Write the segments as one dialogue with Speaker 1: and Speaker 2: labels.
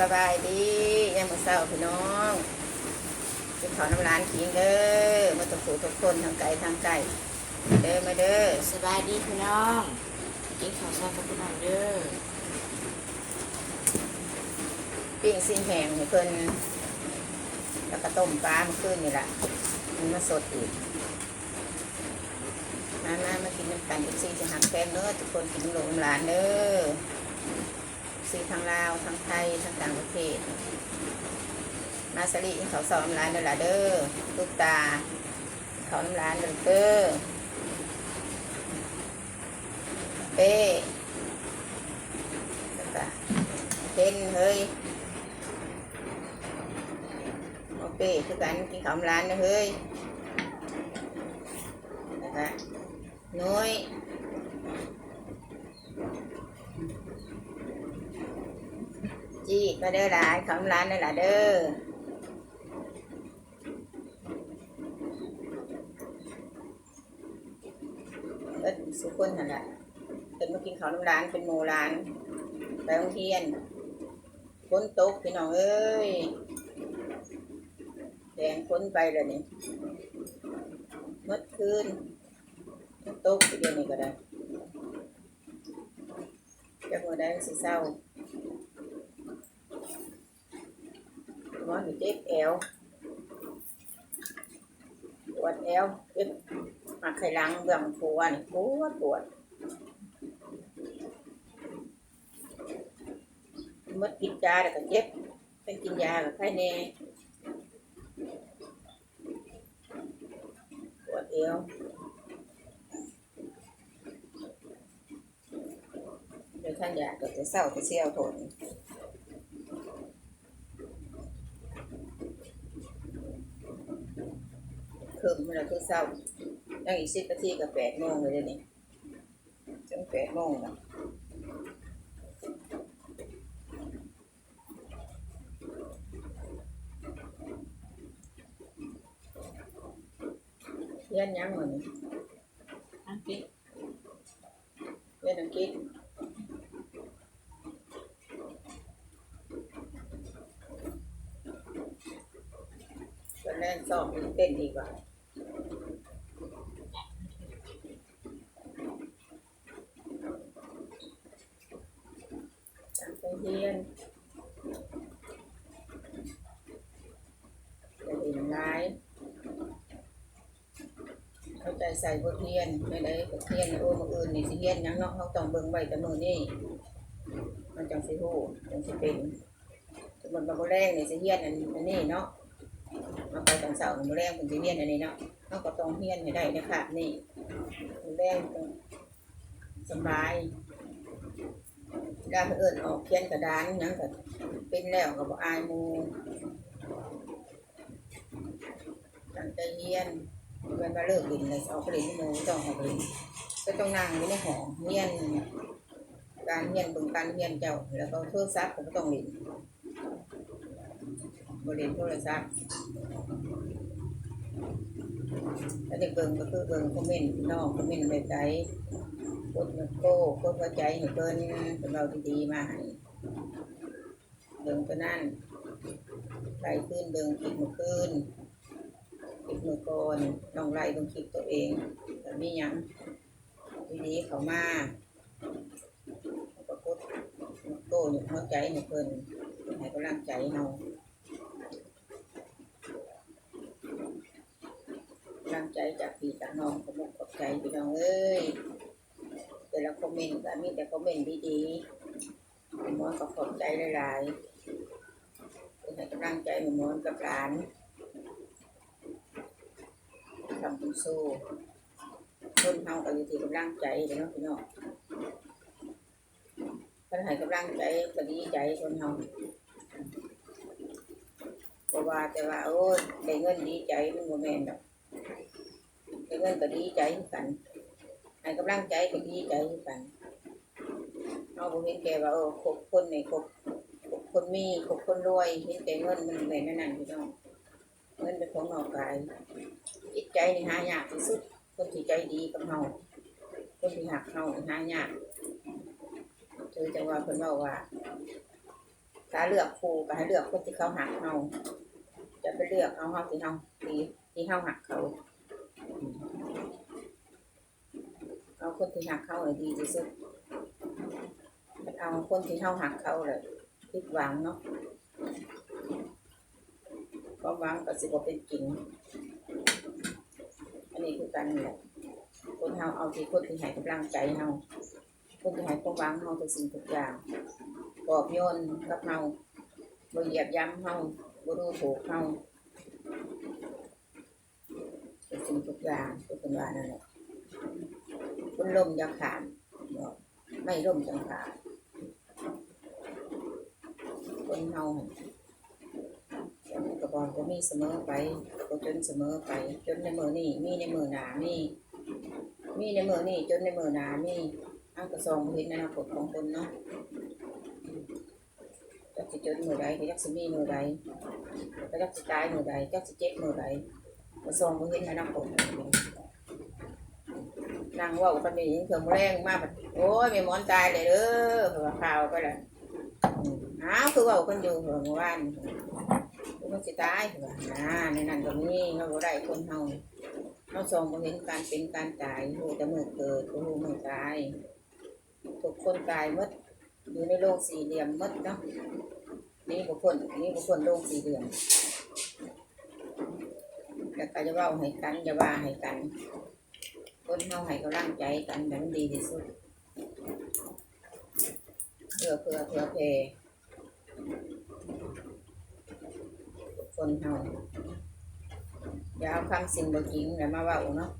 Speaker 1: สบายดียังมือเศร้าพี่น้องกินข้าวน้ำร้านขิงเด้อมาตุกผูทุกคนทางไก่ทางไก่เด้อมาเด้อ
Speaker 2: สบายดีพี่น้องกินข้าวเช้ากับพี่น้องเด้อ
Speaker 1: ปิ้งซิ่งแห้งให้เพิ่นแล้วก็ต้มปลาเมื่อคืนนี่แหละมันมาสดอีกมามามากินน้ำกันอีกซี่จะหักแฟนเด้อทุกคนกินน้ำหลงน้ำหลานเด้อ ซีทางลาวทางไทยทางต่างประเทศ มาสลีเขาสอนน้ำร้านเดล่ะเด้อลูกตา เขาน้ำร้านเด้อเด้อเป้แล้วก็เห็นเฮ้ยโอเป้คือกันกินข้าวน้ำร้านเด้อเฮ้ยแล้วก็น้อย จีดมาเด้อหลานข้าวน้ำร้านเด้อล่ะเด้อเอิ้นสุคนนั่นแหละเป็นมากินข้าวน้ำร้านเป็นโมร้าน ไปโรงเรียนฝนตกพี่น้องเอ้ยแดงฝนไปเลยนี่เมื่อคืนตกทีเดียวนี่ก็ได้จะหัวได้สิเศร้า หมอหิเจ็บแอวปวดแอวเจ็บมาไขลังเบื้องปวดปวดปวดมดกินยาแล้วก็เจ็บเป็นกินยากับไข้แน่ปวดเอวเดี๋ยวท่านอยากก็จะเศร้าจะเสียวทน คืนมันละคือเศร้ายังอีกสิบนาทีกับแปดโมงเลยเดี๋ยวนี่จังแปดโมงนะเรียนยังเหมือน
Speaker 2: อังกฤษ
Speaker 1: เรียนอังกฤษก็แน่นสอบเต้นดีกว่า ตั้งใจ เรียนจะเห็นร้ายเข้าใจใส่บทเรียนไม่ได้บทเรียนโอ้มืออื่นนี่สิเรียนยังเนาะเขาต้องเบิ่งไว้แต่มือนี่มันจังสิฮู้จังสิเป็นสมมติว่าบ่แรงนี่สิเรียนอันอันนี้เนาะมาไปตอนเช้ามื้อแรงเพิ่นสิเรียนอันนี้เนาะเขาก็ต้องเรียนให้ได้ในคาบนี้มื้อแรงสบาย ด้เอิญออกเขียนกระดานหยังก็เป็นแล้วก็บอกอายหมูตั้งใจเรียนเวนมาเลิกเรียนเลยเอาเรียนมูต้องเอาเรียนก็ต้องนั่งอยู่ในห้องเรียนการเรียนบิ่งการเรียนเจ้า แล้วก็โทรศัพท์ก็ต้องเรียนบริเรียนโทรศัพท์แล้วเด็กเบิ่งก็คือเบิ่งคอมเมนต์นองคอมเมนต์แบบใด กดมันโก้กดหัวใจให้เพิ่นเป็นเราดีๆมาให้เบิ่งตัวนั่นไล่ขึ้นเบิ่งคลิปเมื่อคืนคลิปเมื่อก่อนลองไล่เบิ่งคลิปตัวเองแต่มีหยังดีๆเขามาแล้วก็กดมันโก้อยู่หัวใจให้เพิ่นให้กำลังใจเรากำลังใจจากพี่จากน้องขอบคุณขอบใจพี่น้องเอ้ย แต่ละคอมเมนต์ก็มีแต่คอมเมนต์ดีๆหมอนก็ขอบใจหลายๆเป็นให้กำลังใจหมอนกับหลานทำคุณสู้คนเฮาก็อยู่ที่กำลังใจเนาะพี่น้องถ้าให้กำลังใจก็ดีใจคนเฮาเพราะว่าแต่ว่าโอ้ยได้เงินดีใจมันโมแมนดอกได้เงินก็ดีใจกัน ให้กำลังใจก็ดีใจคือกันเอาบ่เห็นแกว่าเออคบคนนี่คบคบคนมีคบคนรวยเห็นแต่เงินมันแม่นนั่นพี่น้องเงินเป็นของนอกกายจิตใจนี่หายากที่สุดคนที่ใจดีกับเฮาคนที่หักเฮานี่หายากถือจังว่าเพิ่นเว้าว่าถ้าเลือกครูก็ให้เลือกคนที่เขาหักเราจะไปเลือกเอาเขาที่เขาที่ที่เขาหักเขาอืมเอาคน ที่หักเขาเลยดีที่สุดเอาคนที่เขาหักเขาเลยผิดหวังเนาะความหวังก็สิบ่เป็นจริง อันนี้คือกันแหละคนเฮาเอาที่คนที่ให้กำลังใจเฮาคนที่ให้ความหวังเฮาทุกสิ่งทุกอย่างปอบโยนกับเฮาบ่เหยียบย้ำเฮาบ่ดูถูกเฮาทุกสิ่งทุกอย่างทุกคนว่านั่นแหละ คนล่มอยังขาดบอกไม่ล่มจังขาดคนเฮาหั่นกระบอกก็มีเสมอไปก็จนเสมอไป จนในมือนี่มีในมือหนามีมีในมือนี่จนในมือหนามีอังกระซองเห็นอนาคตของคนเนาะจักสิจนมือใดจักสิมีมือใดจักสิตายมือใดจักสิเจ็บมือใดกระซองเห็นอนาคต นางว่ากันนี่เครื่องแรงมากโอ้ยม่หมอนตายเลยเด้อเพราะว่าข่าวไปและอ้าวคือว่ากันอยู่เมื่อวานมันสิตายเหรอนะในนั้นก็มีเราบ่ได้คนเฮาเราส่งบ่เห็นการเป็นการตายรู้แต่เมื่อเกิดก็รู้เมื่อตายทุกคนตายมดอยู่ในโลกสี่เหลี่ยมมดเนาะนี่บุคคลนี่บุคคลโลกสี่เหลี่ยมแต่ก็จะว่าให้กันจะว่าให้กัน คนเฮาให้กำลังใจกันแบบดีที่สุดเพื่อเพื่อเพื่อเพคนเฮาอย่าเอาคำสิ่งบ่จริงแล้วมาว้าเนาะ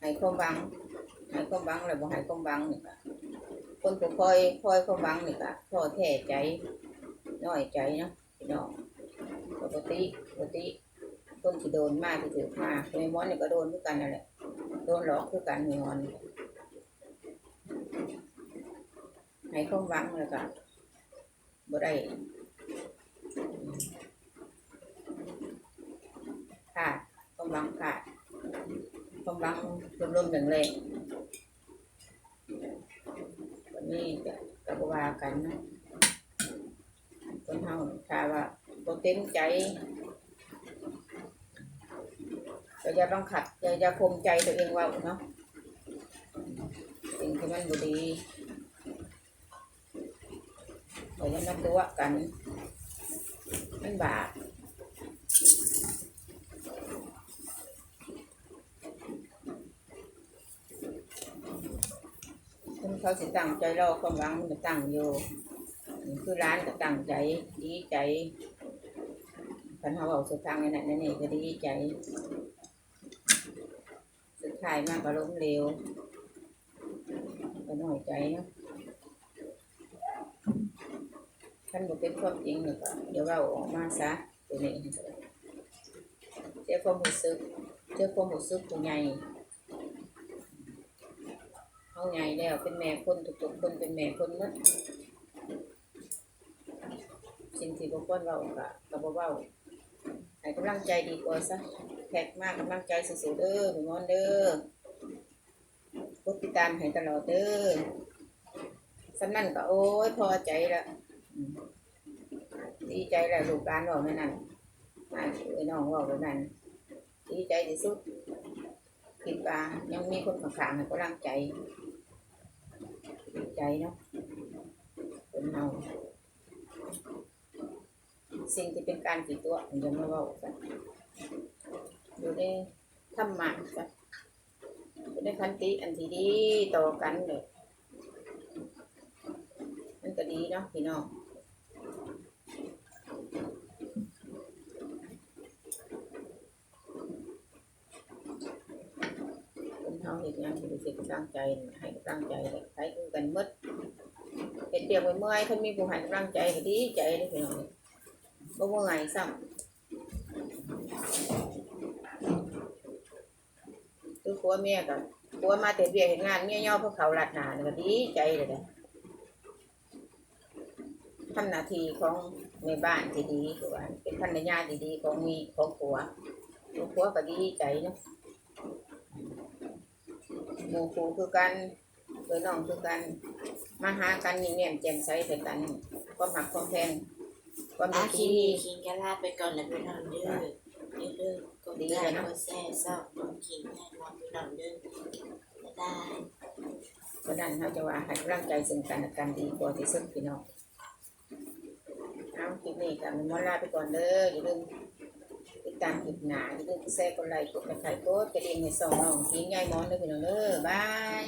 Speaker 1: ให้ความหวังให้ความหวังแล้วบ่ให้ความหวังนี่ก็คนผู้คอยคอยความหวังนี่ก็ท้อแท้ใจน้อยใจเนาะพี่น้อง ปกติปกติคนที่โดนมากที่ถือมาแม่มอนเนี่ยก็โดนคือกันนั่นแหละโดนหลอกคือกันแม่มอนนี่ให้ความหวังแล้วก็บ่ได้ขาดความหวังขาดความหวังรวมๆแรงๆวันนี้ก็ก็บ่ว่ากันนะคนเฮาถ้าว่า บ่เต็มใจก็อย่าบังคับอย่าอย่าข่มใจตัวเองว่าเนาะสิ่งที่มันบ่ดีเขาจะมาตัวกัน มันบาปคนเขาสิตั้งใจรอความหวังมันตั้งอยู่นี่คือร้านก็ตั้งใจดีใจ คันเขาเอาสุดทางนั่นนั่นนี่ก็ดีใจ สุดท้ายมากก็ล้มเหลวก็น้อยใจนะท่านบอกเป็นความจริงเนี่ยก็เดี๋ยวเราออกมาซะตัวนี้เจ้าความรู้สึกเจ้าความรู้สึกผู้ใหญ่เขาใหญ่แล้วเป็นแม่คนทุกๆคนเป็นแม่คนหมดสิ่งที่บกวนเราก็ก็บ่เว้า ให้กำลังใจดีกว่าซะแขกมากกำลังใจสู้ๆเด้อหนูงอนเด้อกดติดตามให้ตลอดเด้อสำนั่นก็โอ้ยพอใจละดีใจละลูกหลานบอกนั่นน่ะอ่าไอ้น้องบอกแบบนั้นดีใจที่สุดคิดว่ายังมีคนข้างๆให้กำลังใจดีใจเนาะเป็นเฮา สิ่งที่เป็นการติดตัวผมจะมาบอกกันอยู่ในธรรมะกันอยู่ในคันติอันที่ดีต่อกันเลยมันก็ดีเนาะพี่น้องคนเฮาเฮ็ดหยังสิรู้สึกตั้งใจให้กำลังใจเลยใครคือกันหมดเฮ็ดเดียวเมื่อยๆคันมีผู้ให้กำลังใจดีใจเลยพี่น้อง บ่เมื่อยซ้ำคือผัวเมียกันผัวมาแต่เบียเห็นงานเมียย่อพวกเขาหลัดหนานี่ก็ดีใจเลยทำหน้าที่ของในบ้านที่ดีคือว่าเป็นภรรยาที่ดีของมีของผัวผัวก็ดีใจเนาะหมู่ครูคือกันโดยน้องคือกัน มาหากันนี่เนี่ยแจ่มใสใส่กันความหักความแพง วาม
Speaker 2: อา
Speaker 1: ดี
Speaker 2: คินีคิงแกลาไปก่อนแล้วพี่น้องเด้อเด้อเด้อกดไลค์กดแชร์ซอกกดขิงให้น้องพี่น้องเด้อบ๊ายบาย
Speaker 1: เพราะนั้นเขาจะว่าให้กำลังใจซึ่งกันและกันดีกว่าที่สุดพี่น้องเอาคลิปนี้กันมอลาไปก่อนเด้ออย่าลืมติดตามคลิปหนาอย่าลืมแชร์กดไลค์กดกระไข่กดกระดิ่งให้ส่องน้องทิ้งยายมอนเด้อพี่น้องเด้อบาย